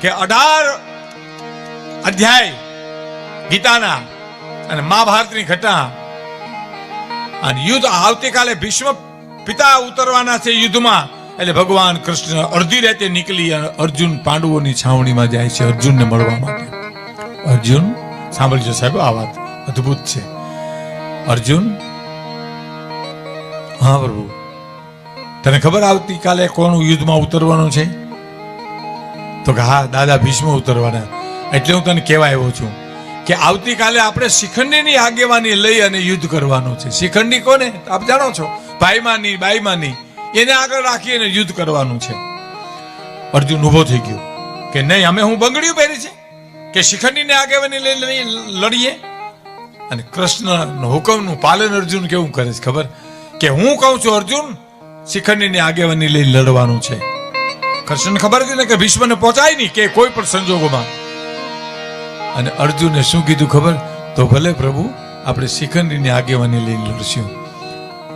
કે અઢાર અધ્યાય ગીતાના અને મહાભારતની ઘટના. અને યુદ્ધ આવતીકાલે ભીષ્મ પિતા ઉતરવાના છે યુદ્ધમાં. એટલે ભગવાન કૃષ્ણ અડધી રાતે નીકળી અને અર્જુન પાંડવોની છાવણીમાં જાય છે અર્જુનને મળવા માટે. અર્જુન, સાંભળજો સાહેબ, આ વાત અદ્ભુત છે. અર્જુન, હા પ્રભુ. તને ખબર આવતીકાલે કોણ યુદ્ધમાં ઉતરવાનું છે? તો કે હા, દાદા, ભીષ્મ ઉતરવાના. એટલે હું તને કહેવા આવ્યો છું કે આવતીકાલે આપણે શિખંડીની આગેવાની લઈ અને યુદ્ધ કરવાનું છે. શિખંડી કોને? આપ જાણો છો. ભાઈમાની, બાઈમાની, એને આગળ રાખી અને યુદ્ધ કરવાનું છે. અર્જુન ઊભો થઈ ગયો કે નહીં, અમે હું બંગડીઓ પહેરી છે? કે શિખંડીને આગેવાની લઈ લડીએ? અને કૃષ્ણ હુકમનું પાલન અર્જુન કેવું કરે છે ખબર? કે હું કહું છું, અર્જુન, શિખંડીની આગેવાની લઈ લડવાનું છે. કૃષ્ણને ખબર હતી ને કે ભીષ્મને પહોંચાય નહીં કે કોઈ પણ સંજોગોમાં. અને અર્જુને શું કીધું ખબર? તો ભલે પ્રભુ, આપણે શિખંડીની આગેવાની લઈને લડશું.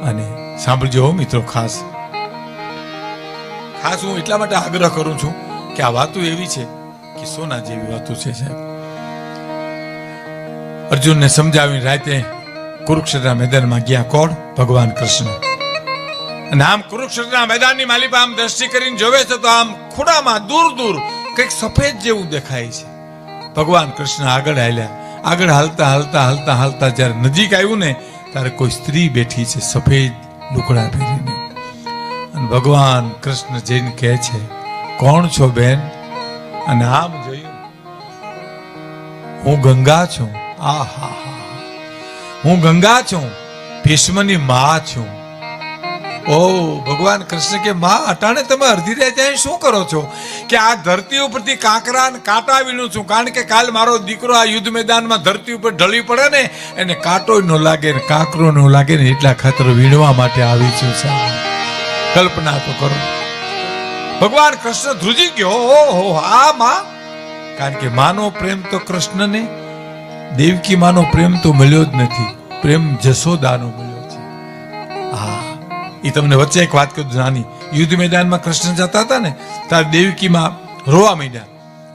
અને સાંભળજો મિત્રો, ખાસ. ખાસ હું એટલા માટે આગ્રહ કરું છું કે આ વાતો એવી છે કે સોના જેવી વાતો છે સાહેબ. અર્જુનને સમજાવીને રાતે કુરુક્ષેત્રના મેદાનમાં ગયા કોણ? ભગવાન કૃષ્ણ. અને આમ કુરુક્ષેત્રના મેદાનની માલિકા આમ દ્રષ્ટિ કરીને જોવે છે તો આમ ખૂણામાં દૂર દૂર કંઈક સફેદ જેવું દેખાય છે. ભગવાન કૃષ્ણ આગળ હાલ્યા. આગળ હાલતા હાલતા હાલતા હાલતા જ્યારે નજીક આવ્યું ને, ત્યારે કોઈ સ્ત્રી બેઠી છે સફેદ લુકડા પહેરીને. અને ભગવાન કૃષ્ણ જઈને કહે છે, કોણ છો બેન? અને આમ જોયું, હું ગંગા છું. આ હા હા. હું ગંગા છું, ભીષ્મની મા છું. ઓ ભગવાન કૃષ્ણ કે માં અટાણે તમે અડધી રાતે અહીં શું કરો છો? કે આ ધરતી ઉપરથી કાંકરા ને કાંટા વીણું છું. કારણ કે કાલ મારો દીકરો આ યુદ્ધ મેદાનમાં ધરતી ઉપર ઢળી પડે ને એને કાંટો ન લાગે ને કાંકરો ન લાગે ને એટલા ખાતર વીણવા માટે આવી છું સાહેબ. કલ્પના તો કરો. ભગવાન કૃષ્ણ ધ્રુજી ગયો. ઓહો આ માં. કારણ કે માનો પ્રેમ તો કૃષ્ણને દેવકી માનો પ્રેમ તો મળ્યો જ નથી. પ્રેમ જશોદાનો મળ્યો. હા એ તમને વચ્ચે એક વાત કહું નાની. યુદ્ધ મેદાનમાં કૃષ્ણ જતા હતા ને, ત્યારે દેવકીમાં રોવા માંડ્યા.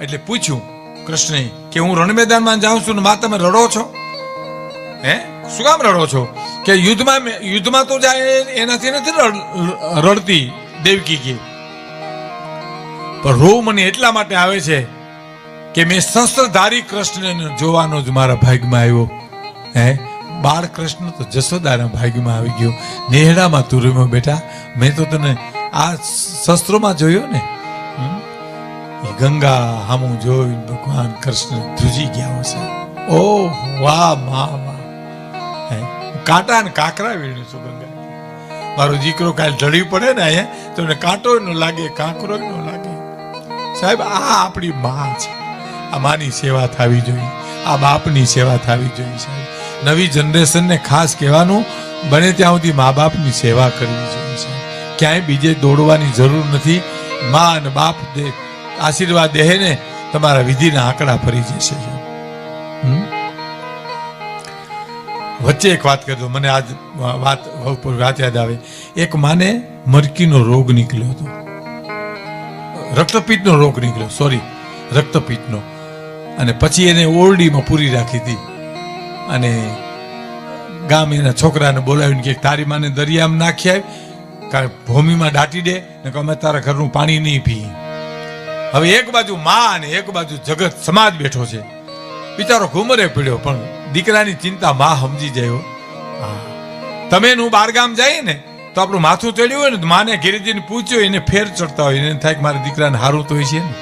એટલે પૂછ્યું કૃષ્ણે કે હું રણ મેદાનમાં જાઉં છું ને માં તમે રડો છો? હે? શું કામ રડો છો? કે યુદ્ધમાં યુદ્ધમાં તો જાય એનાથી નથી રડ- રડતી દેવકી કે. પણ રોવ મને એટલા માટે આવે છે કે મેં શસ્ત્રધારી કૃષ્ણને જોવાનો જ મારા ભાગમાં આવ્યો. હે? બાળ કૃષ્ણ તો જશોદાના ભાગ્યમાં આવી ગયો. નેહડામાં તુરીમાં બેઠા મેં તો તને આ શસ્ત્રોમાં જોયો ને? ગંગા હામું જોઈને ભગવાન કૃષ્ણ ધ્રુજી ગયા હશે. ઓહ, વાહ મા વાહ. કાંટા ને કાંકરા વીણ્યું છું ગંગા મારો દીકરો કાલ ઢળી પડે ને અહીંયા, તો એને કાંટો ન લાગે, કાંકરો ન લાગે. સાહેબ, આ આપણી મા છે. આ માની સેવા થવી જોઈએ. આ બાપની સેવા થવી જોઈએ, સાહેબ. નવી જનરેશનને ખાસ કહેવાનું બને ત્યાં સુધી મા બાપની સેવા કરવી જોઈએ ક્યાંય બીજે દોડવાની જરૂર નથી. મા અને બાપ દે આશીર્વાદ દેહે ને તમારા વિધિના આંકડા ફરી જશે. વચ્ચે એક વાત કરી દો મને આજ વાત વાત યાદ આવે. એક માને મરકીનો રોગ નીકળ્યો હતો. રક્તપિત્તનો રોગ નીકળ્યો સોરી રક્તપિત્તનો અને પછી એને ઓરડીમાં પૂરી રાખી હતી. અને ગામ એના છોકરાને બોલાવીને કે તારી માને દરિયામાં નાખી આવી કારણ ભૂમિમાં દાટી દે, ને અમે તારા ઘરનું પાણી નહીં પી હવે એક બાજુ માં અને એક બાજુ જગત સમાજ બેઠો છે. બિચારો ઘુમરે પડ્યો, પણ દીકરાની ચિંતા માં સમજી જાય. હા. તમે હું બારગામ જઈએ ને, તો આપણું માથું ચડ્યું હોય ને માને ગિરિજીને પૂછ્યો એને ફેર ચડતા હોય, એને થાય કે મારા દીકરાને હારું તો હોય છે ને?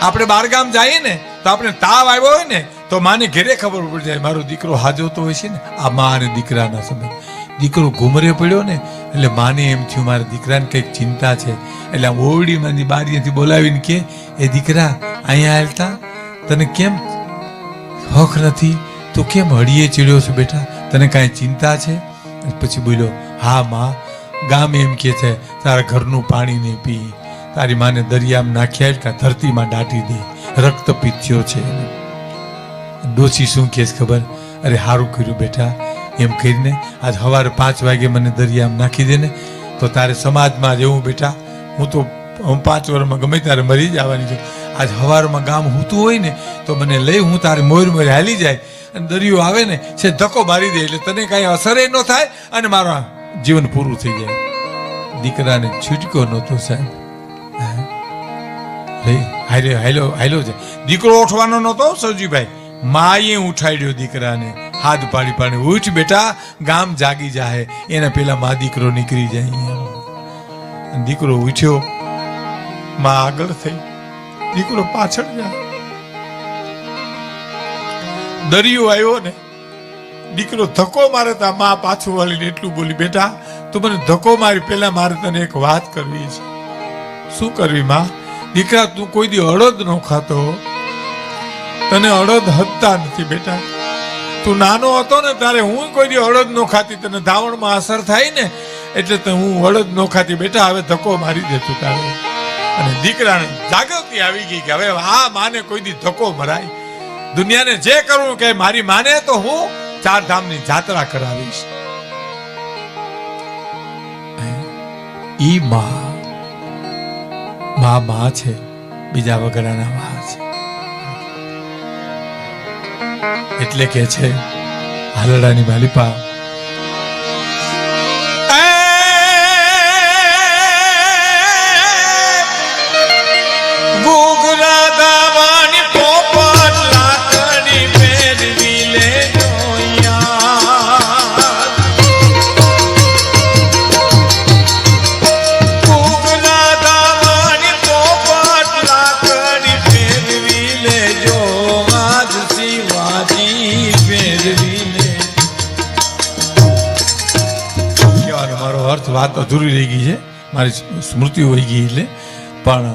આપણે બારગામ જઈએ ને, તો આપણે તાવ આવ્યો હોય ને તો માને ઘેરે ખબર પડી જાય, મારો દીકરો હાજો તો હોય છે ને, આ મા અને દીકરાના સમય દીકરો ઘુમરે પડ્યો ને, એટલે માને એમ થયું, મારા દીકરાને કંઈક ચિંતા છે. એટલે આમ ઓરડીમાંથી બારીએથી બોલાવીને કે, એ દીકરા, અહીંયા આવતા તને કેમ હક નથી? તો કેમ હળીએ ચીડ્યો છે બેટા? તને કાંઈ ચિંતા છે? પછી બોલ્યો, હા માં, ગામ એમ કે છે, તારા ઘરનું પાણી નહીં પી. તારી માને દરિયામાં નાખ્યા ધરતીમાં દાટી દે. રક્ત પીત્યો છે એને. ડોશી શું કેસ ખબર? અરે સારું કર્યું બેટા, એમ કરીને આજ સવારે પાંચ વાગે મને દરિયામાં નાખી દે ને તો તારે સમાજમાં રહેવું બેટા. હું તો હું પાંચ વર્ષમાં ગમે ત્યારે મરી જવાની છું. આજ સવારમાં ગામ હૂતું હોય ને, તો મને લઈ હું તારે મોર મોર હાલી જાય. અને દરિયો આવે ને, છે ધક્કો મારી દે, એટલે તને કાંઈ અસર ન થાય અને મારું જીવન પૂરું થઈ જાય. દીકરાને છૂટકો નહોતો સાહેબ. હાલ્યો હાલ્યો હાલ્યો છે દીકરો ઉઠવાનો નહોતો સૌજીભાઈ માએ ઉઠાડ્યો દીકરાને. હાથ પાડી પાડી, ઉઠ બેટા, ગામ જાગી જાહે. એના પેલા મા દીકરો નીકળી જાય દીકરો ઉઠ્યો. માં આગળ થઈ. દીકરો પાછળ જાય. દરિયો આવ્યો ને, દીકરો ધક્કો મારે તા મા પાછું વળીને એટલું બોલી, બેટા, તું મને ધક્કો મારી, પેલા મારે તને એક વાત કરવી છે. શું કરવી, માં? દીકરા, તું કોઈ દી અડદ નો ખાતો. તને અડદ હતા નથી બેટા. તું નાનો હતો ને ત્યારે હું કોઈ દી અડદ નો ખાતી. તને ધાવણમાં અસર થાય ને એટલે તો હું અડદ નો ખાતી. બેટા, હવે ધક્કો મારી દે તું તારે. અને દીકરાને જાગૃતિ આવી ગઈ કે હવે આ માને કોઈ દી ધક્કો મરાય દુનિયાને જે કરવું કે મારી માને તો હું ચાર ધામની જાત્રા કરાવીશ. ઈ મા, માં છે. બીજા વગરના મા છે. એટલે કે છે હાલડાની માલિપા વાત અધૂરી રહી ગઈ છે. મારી સ્મૃતિ હોઈ ગઈ એટલે પણ